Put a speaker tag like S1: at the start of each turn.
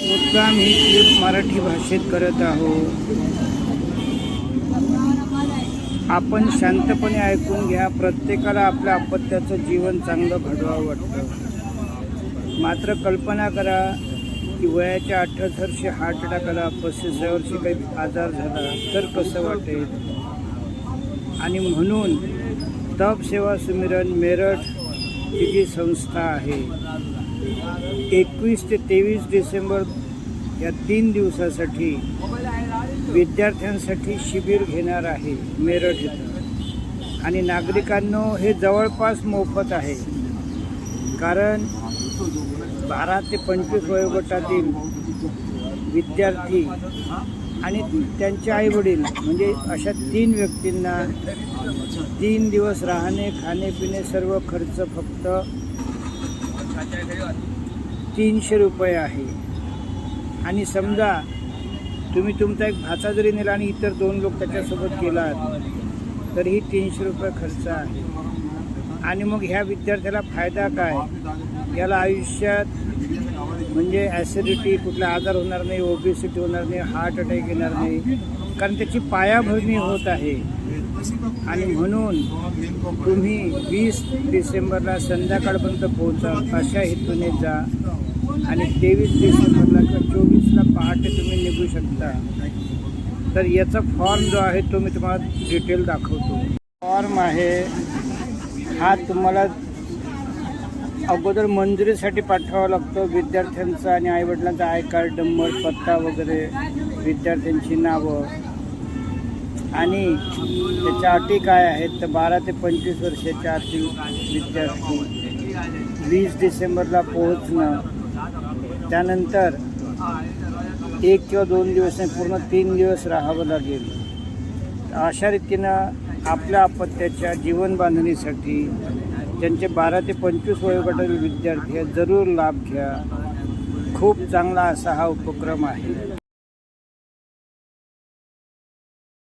S1: मुद्दाम ही क्लिप मराठी भाषेत करत आहोत. आपण शांतपणे ऐकून घ्या. प्रत्येकाला आपल्या अपत्याचं जीवन चांगलं घडवावं वाटतं. मात्र कल्पना करा की वयाच्या अठ्ठावीस वर्षी हार्ट अटॅक आला पस्तीस वर्षी काही आजार झाला तर कसं वाटेल? आणि म्हणून तप सेवा सुमिरन मेरठ ही जी संस्था आहे एकवीस ते तेवीस डिसेंबर या तीन दिवसासाठी विद्यार्थ्यांसाठी शिबिर घेणार आहे मेरठ इथं. आणि नागरिकांनो हे जवळपास मोफत आहे. कारण बारा ते पंचवीस वयोगटातील विद्यार्थी आणि त्यांचे आईवडील म्हणजे अशा तीन व्यक्तींना तीन दिवस राहणे खाणे पिणे सर्व खर्च फक्त तीनशे रुपये आहे. आणि समजा तुम्ही तुमचा एक भाचा जरी नेला आणि इतर दोन लोक त्याच्यासोबत गेलात तरीही तीनशे रुपये खर्च आहे. आणि मग ह्या विद्यार्थ्याला फायदा काय? याला आयुष्यात म्हणजे ॲसिडिटी कुठला आजार होणार नाही ओबेसिटी होणार नाही हार्ट अटॅक येणार नाही कारण त्याची पायाभरणी होत आहे. आणि म्हणून तुम्ही वीस डिसेंबरला संध्याकाळपर्यंत पोहोचा अशा हेतूने जा. आणि तेवीस डिसेंबरला किंवा चोवीसला पहाटे तुम्ही निघू शकता. तर याचा फॉर्म जो आहे तो मी तुम्हाला डिटेल दाखवतो. फॉर्म आहे हा तुम्हाला अगोदर मंजुरीसाठी पाठवावा लागतो. विद्यार्थ्यांचा आणि आईवडिलांचा आय कार्ड नंबर पत्ता वगैरे विद्यार्थ्यांची नावं. आणि त्याच्या अटी काय आहेत तर बारा ते पंचवीस वर्षाच्या आतील विद्यार्थी वीस डिसेंबरला पोहोचणं त्यानंतर एक किंवा दोन दिवस नाही पूर्ण तीन दिवस राहावं लागेल. अशा रीतीनं आपल्या अपत्याच्या जीवन बांधणीसाठी ज्यांचे बारा ते पंचवीस वयोगटातील विद्यार्थी आहेत. जरूर लाभ घ्या. खूप चांगला असा हा उपक्रम आहे.